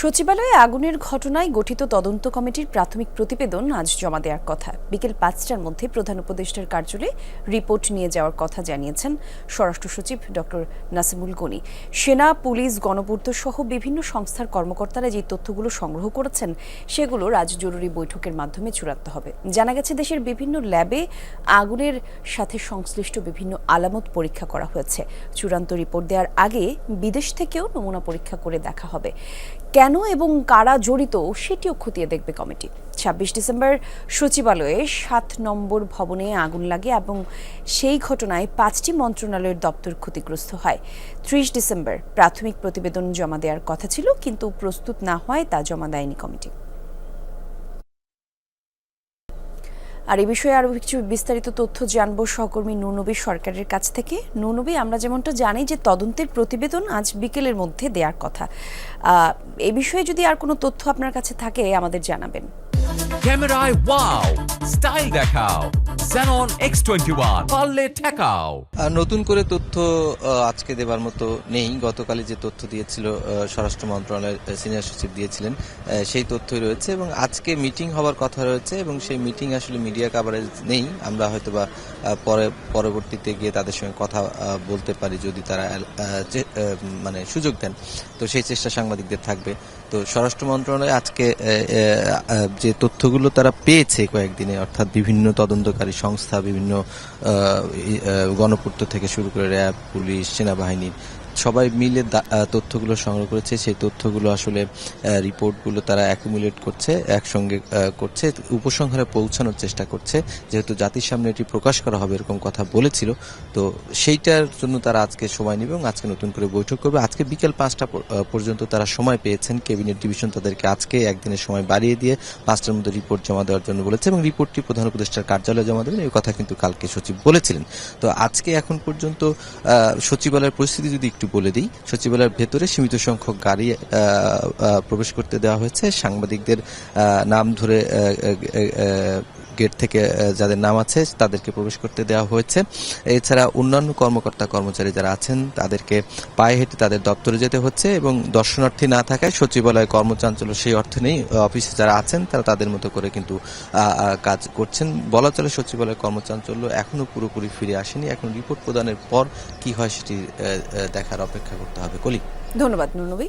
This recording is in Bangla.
সচিবালয়ে আগুনের ঘটনায় গঠিত তদন্ত কমিটির প্রাথমিক প্রতিবেদন আজ জমা দেওয়ার কথা। বিকেল পাঁচটার মধ্যে প্রধান উপদেষ্টার কার্যালয়ে রিপোর্ট নিয়ে যাওয়ার কথা জানিয়েছেন স্বরাষ্ট্র সচিব ডক্টর নাসিমুল গনি। সেনা, পুলিশ গণপূর্ত সহ বিভিন্ন সংস্থার কর্মকর্তারা যে তথ্যগুলো সংগ্রহ করেছেন সেগুলো আজ জরুরি বৈঠকের মাধ্যমে চূড়ান্ত হবে। জানা গেছে, দেশের বিভিন্ন ল্যাবে আগুনের সাথে সংশ্লিষ্ট বিভিন্ন আলামত পরীক্ষা করা হয়েছে। চূড়ান্ত রিপোর্ট দেওয়ার আগে বিদেশ থেকেও নমুনা পরীক্ষা করে দেখা হবে। কেন এবং কারা জড়িত সেটিও খতিয়ে দেখবে কমিটি। ছাব্বিশ ডিসেম্বর সচিবালয়ে সাত নম্বর ভবনে আগুন লাগে এবং সেই ঘটনায় পাঁচটি মন্ত্রণালয়ের দপ্তর ক্ষতিগ্রস্ত হয়। ত্রিশ ডিসেম্বর প্রাথমিক প্রতিবেদন জমা দেওয়ার কথা ছিল, কিন্তু প্রস্তুত না হয় তা জমা দেয়নি কমিটি। আর এ বিষয়ে আরও কিছু বিস্তারিত তথ্য জানব সহকর্মী নুনবী সরকারের কাছ থেকে। নুনবী, আমরা যেমনটা জানি যে তদন্তের প্রতিবেদন আজ বিকেলের মধ্যে দেওয়ার কথা। এ বিষয়ে যদি আর কোনো তথ্য আপনার কাছে থাকে, আমাদের জানাবেন। ক্যামেরায় ওয়াও, স্টাইল দেখাও। Xenon X21 পারলে ঠেকাও। নতুন করে তথ্য আজকে দেবার মতো নেই। গতকালই যে তথ্য দিয়েছিল স্বরাষ্ট্র মন্ত্রণালয়ের সিনিয়র সচিব দিয়েছিলেন সেই তথ্যই রয়েছে এবং আজকে মিটিং হওয়ার কথা রয়েছে এবং সেই মিটিং আসলে মিডিয়া কাভারেজ নেই। আমরা হয়তোবা আহ, পরে পরবর্তীতে গিয়ে তাদের সঙ্গে কথা বলতে পারি যদি তারা মানে সুযোগ দেন। তো সেই চেষ্টা সাংবাদিকদের থাকবে। তো স্বরাষ্ট্র মন্ত্রণালয় আজকে যে তথ্যগুলো তারা পেয়েছে কয়েকদিনে অর্থাৎ বিভিন্ন তদন্তকারী সংস্থা বিভিন্ন গণপূর্ত থেকে শুরু করে র্যাব পুলিশ সেনাবাহিনীর সবাই মিলে তথ্যগুলো সংগ্রহ করেছে। সেই তথ্যগুলো আসলে রিপোর্টগুলো তারা অ্যাকুমুলেট করছে, একসঙ্গে করছে, উপসংহারে পৌঁছানোর চেষ্টা করছে। যেহেতু জাতির সামনে এটি প্রকাশ করা হবে এরকম কথা বলেছিল, তো সেইটার জন্য তারা আজকে সময় নেবে এবং আজকে নতুন করে বৈঠক করবে। আজকে বিকেল পাঁচটা পর্যন্ত তারা সময় পেয়েছেন। ক্যাবিনেট ডিভিশন তাদেরকে আজকে একদিনের সময় বাড়িয়ে দিয়ে পাঁচটার মধ্যে রিপোর্ট জমা দেওয়ার জন্য বলেছে এবং রিপোর্টটি প্রধান উপদেষ্টার কার্যালয়ে জমা দেবেন। এই কথা কিন্তু কালকে সচিব বলেছিলেন। তো আজকে এখন পর্যন্ত সচিবালয়ের পরিস্থিতি যদি একটু বলে দিই। সচিবালয়ের ভেতরে সীমিত সংখ্যক গাড়ি প্রবেশ করতে দেওয়া হয়েছে। সাংবাদিকদের নাম ধরে গেট থেকে যাদের নাম আছে তাদেরকে প্রবেশ করতে দেওয়া হয়েছে। এছাড়া অন্যান্য কর্মকর্তা কর্মচারী যারা আছেন তাদেরকে পায়ে হেঁটে তাদের দপ্তরে যেতে হচ্ছে এবং দর্শনার্থী না থাকায় সচিবালয় কর্মচাঞ্চল্য সেই অর্থে নেই। অফিসে যারা আছেন তারা তাদের মতো করে কিন্তু কাজ করছেন। বলা চলে সচিবালয় কর্মচাঞ্চল্য এখনও পুরোপুরি ফিরে আসেনি। এখন রিপোর্ট প্রদানের পর কি হয় সেটি আহ, দেখার অপেক্ষা করতে হবে। কলি। ধন্যবাদ নুনবী।